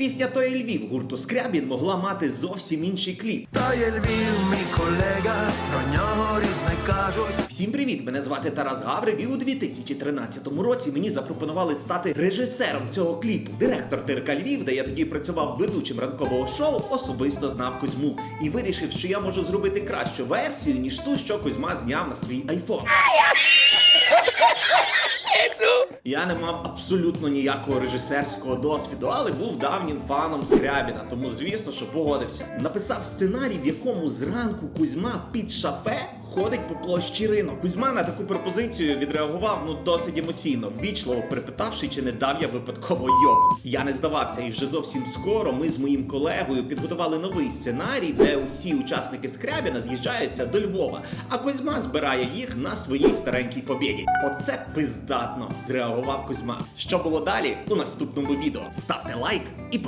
Пісня «То є Львів» гурту Скрябін могла мати зовсім інший кліп. Та є Львів, мій колега, про нього різне кажуть. Всім привіт! Мене звати Тарас Гаврик, і у 2013 році мені запропонували стати режисером цього кліпу. Директор ТРК Львів, де я тоді працював ведучим ранкового шоу, особисто знав Кузьму і вирішив, що я можу зробити кращу версію, ніж ту, що Кузьма зняв на свій айфон. Я не мав абсолютно ніякого режисерського досвіду, але був давнім фаном Скрябіна, тому звісно, що погодився. Написав сценарій, в якому зранку Кузьма під шафе ходить по площі ринок. Кузьма на таку пропозицію відреагував ну досить емоційно, ввічливо перепитавши, чи не дав я випадково йоб. Я не здавався, і вже зовсім скоро ми з моїм колегою підготували новий сценарій, де усі учасники Скрябіна з'їжджаються до Львова, а Кузьма збирає їх на своїй старенькій побєді. Оце пиздатно, зреагував Кузьма. Що було далі у наступному відео? Ставте лайк і